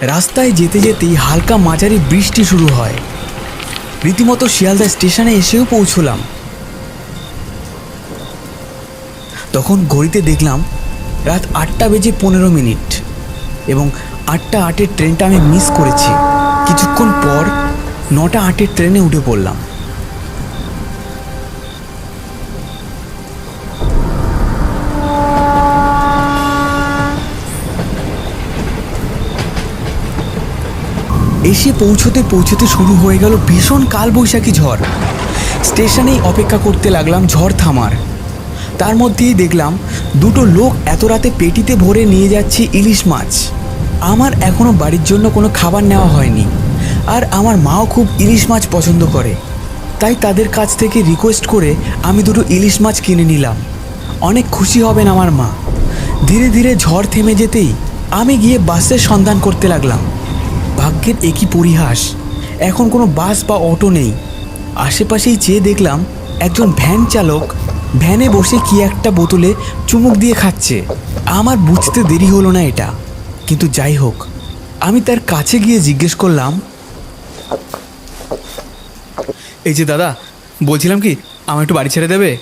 রাস্তায় যেতে যেতেই হালকা মাঝারি বৃষ্টি শুরু হয়। রীতিমতো শিয়ালদা স্টেশনে এসেও পৌঁছলাম। তখন ঘড়িতে দেখলাম রাত আটটা বেজে পনেরো মিনিট এবং আটটা আটের ট্রেনটা আমি মিস করেছি। কিছুক্ষণ পর নটা আটের ট্রেনে উঠে পড়লাম। এসে পৌঁছতে পৌঁছতে শুরু হয়ে গেল ভীষণ কালবৈশাখী ঝড়। স্টেশনেই অপেক্ষা করতে লাগলাম ঝড় থামার। তার মধ্যেই দেখলাম দুটো লোক এত রাতে পেটিতে ভরে নিয়ে যাচ্ছে ইলিশ মাছ। আমার এখনও বাড়ির জন্য কোনো খাবার নেওয়া হয়নি। আর আমার মাও খুব ইলিশ মাছ পছন্দ করে। তাই তাদের কাছ থেকে রিকোয়েস্ট করে আমি দুটো ইলিশ মাছ কিনে নিলাম। অনেক খুশি হবেন আমার মা। ধীরে ধীরে ঝড় থেমে যেতেই আমি গিয়ে বাসের সন্ধান করতে লাগলাম। ভাগ্যের একই পরিহাস। এখন কোনো বাস বা অটো নেই। আশেপাশেই চেয়ে দেখলাম একজন ভ্যান চালক ভ্যানে বসে কি একটা বোতলে চুমুক দিয়ে খাচ্ছে। আমার বুঝতে দেরি হলো না এটা। কিন্তু যাই হোক, আমি তার কাছে গিয়ে জিজ্ঞেস করলাম, এই যে দাদা, বলছিলাম কি আমার একটু বাড়ি ছেড়ে দেবে?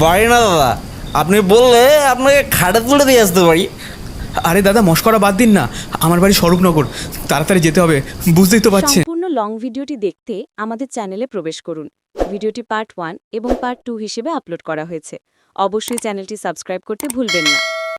বাড়ি না, দাদা। আপনি বললে আপনাকে খাটে তুলে দিয়ে আসতে পারি। আরে দাদা, মস্করা বাদ দিন না। আমার বাড়ি স্বরূপনগর। তাড়াতাড়ি যেতে হবে। বুঝতেই তো পারছেন সম্পূর্ণ লং ভিডিওটি দেখতে আমাদের চ্যানেলে প্রবেশ করুন। ভিডিওটি পার্ট ওয়ান এবং পার্ট টু হিসেবে আপলোড করা হয়েছে। অবশ্যই চ্যানেলটি সাবস্ক্রাইব করতে ভুলবেন না।